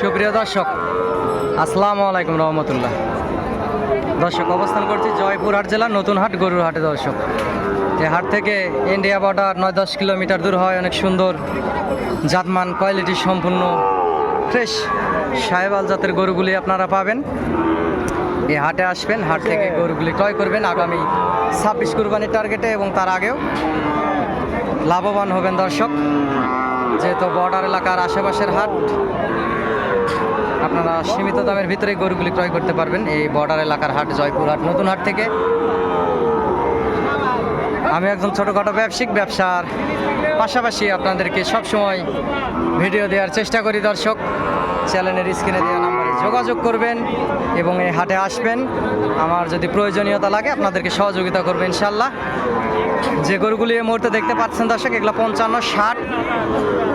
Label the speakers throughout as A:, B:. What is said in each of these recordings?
A: সুপ্রিয় দর্শক আসসালামু আলাইকুম রহমতুল্লাহ। দর্শক অবস্থান করছি জয়পুরহাট জেলার নতুন হাট গরুর হাটে দর্শক। এই হাট থেকে ইন্ডিয়া বর্ডার নয় দশ কিলোমিটার দূর হয় অনেক সুন্দর জাতমান কোয়ালিটি সম্পূর্ণ ফ্রেশ সাহেবাল জাতের গরুগুলি আপনারা পাবেন। এই হাটে আসবেন হাট থেকে গরুগুলি ক্রয় করবেন আগামী ছাব্বিশ কুরবানির টার্গেটে এবং তার আগেও লাভবান হবেন দর্শক। যেহেতু বর্ডার এলাকার আশেপাশের হাট আপনারা সীমিত দামের ভিতরে গরুগুলি ক্রয় করতে পারবেন এই বর্ডার এলাকার হাট জয়পুর হাট নতুন হাট থেকে। আমি একজন ছোটোখাটো ব্যবসায়িক, ব্যবসার পাশাপাশি আপনাদেরকে সবসময় ভিডিও দেওয়ার চেষ্টা করি দর্শক। চ্যানেলের স্ক্রিনে দেওয়া যোগাযোগ করবেন এবং এই হাটে আসবেন। আমার যদি প্রয়োজনীয়তা লাগে, আপনাদেরকে সহযোগিতা করবে ইনশাল্লাহ। যে গরুগুলি এই মুহূর্তে দেখতে পাচ্ছেন দর্শক, এগুলো পঞ্চান্ন, ষাট,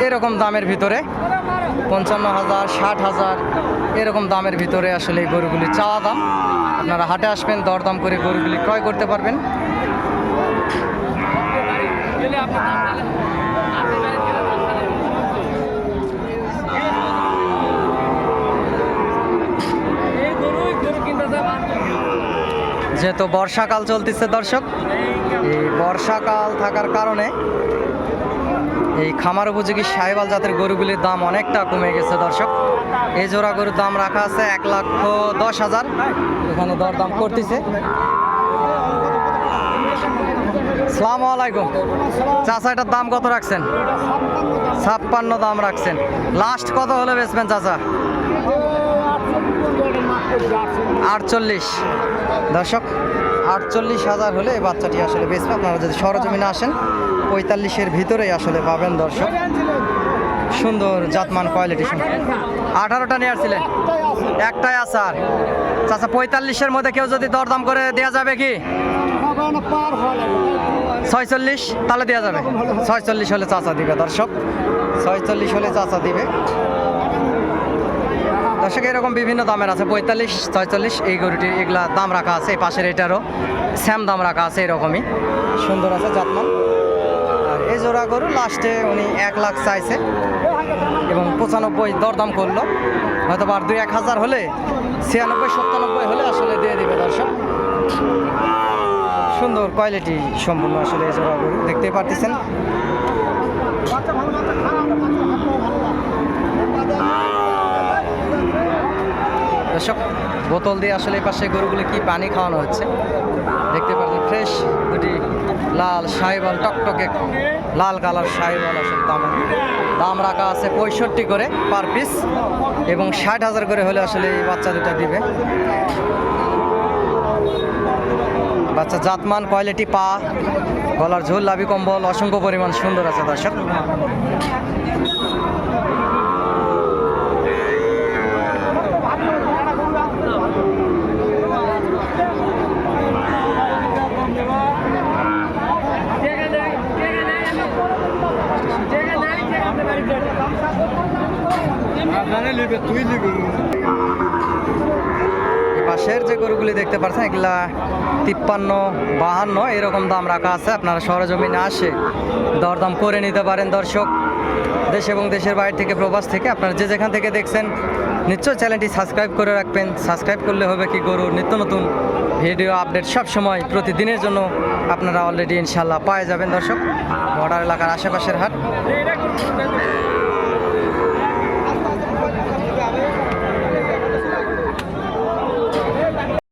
A: এরকম দামের ভিতরে। পঞ্চান্ন হাজার, ষাট হাজার, এরকম দামের ভিতরে আসলে এই গরুগুলি চাওয়া দাম। আপনারা হাটে আসবেন, দরদাম করে গরুগুলি ক্রয় করতে পারবেন। যেহেতু বর্ষাকাল চলতেছে দর্শক, এই বর্ষাকাল থাকার কারণে এই খামার উপযোগী সাহেবাল জাতের গরুগুলির দাম অনেকটা কমে গেছে দর্শক। এই জোড়া গরুর দাম রাখা আছে এক লক্ষ দশ হাজার। এখানে দরদাম করতেছে। সালাম আলাইকুম। চাচা, এটার দাম কত রাখছেন? ছাপ্পান্ন দাম রাখছেন। লাস্ট কত হলে বেচবেন চাচা? আটচল্লিশ। দর্শক, আটচল্লিশ হাজার হলে এই বাচ্চাটি আসলে বেচবে আপনারা যদি সরজমিনে আসেন, পঁয়তাল্লিশের ভিতরেই আসলে পাবেন দর্শক। সুন্দর জাতমান কোয়ালিটি আঠারোটা নিয়ে আসছিলেন। একটাই আসার। চাচা, পঁয়তাল্লিশের মধ্যে কেউ যদি দরদাম করে দেওয়া যাবে কি? ছয়চল্লিশ, তাহলে দেওয়া যাবে। ছয়চল্লিশ হলে চাচা দিবে দর্শক। ছয়চল্লিশ হলে চাচা দিবে। দর্শক, এরকম বিভিন্ন দামের আছে, পঁয়তাল্লিশ, ছয়চল্লিশ, এই গরুটি, এগুলা দাম রাখা আছে, এই পাশের এটারও স্যাম দাম রাখা আছে, এরকমই। সুন্দর আছে জাতমান আর এই জোড়া গরু লাস্টে উনি এক লাখ চাইছে এবং পঁচানব্বই দরদাম করল। হয়তো আর দুই এক হাজার হলে, ছিয়ানব্বই, সত্তানব্বই হলে আসলে দিয়ে দিবে দর্শক। সুন্দর কোয়ালিটি সম্পূর্ণ আসলে এই জোড়া গরু, দেখতেই পারতেছেন। দর্শক বোতল দিয়ে আসলে পাশে গরুগুলো কি পানি খাওয়ানো হচ্ছে? দেখতে পাচ্ছেন ফ্রেশ দুটি লাল সাইবল টকটকে লাল কালার সাইবল আসলে দাম দাম রাখা আছে পঁয়ষট্টি করে পার পিস এবং ষাট হাজার করে হলে আসলে এই বাচ্চা দুটা দিবে। বাচ্চা জাতমান, কোয়ালিটি পা, গলার ঝোল, লাভি কম্বল, অসংখ্য পরিমাণ সুন্দর আছে দর্শক।
B: তুই লিবি।
A: পাশের যে গরুগুলি দেখতে পাচ্ছেন এগুলা তিপ্পান্ন, বাহান্ন, এরকম দাম রাখা আছে। আপনারা সরজমিনে আসে দরদাম করে নিতে পারেন দর্শক। দেশ এবং দেশের বাইরে থেকে, প্রবাস থেকে, আপনারা যে যেখান থেকে দেখছেন নিশ্চয় চ্যানেলটি সাবস্ক্রাইব করে রাখবেন। সাবস্ক্রাইব করলে হবে কি গরুর নিত্য নতুন ভিডিও আপডেট সব সময় প্রতিদিনের জন্য আপনারা অলরেডি ইনশাল্লাহ পাওয়া যাবেন দর্শক। বর্ডার এলাকার আশেপাশের হাট।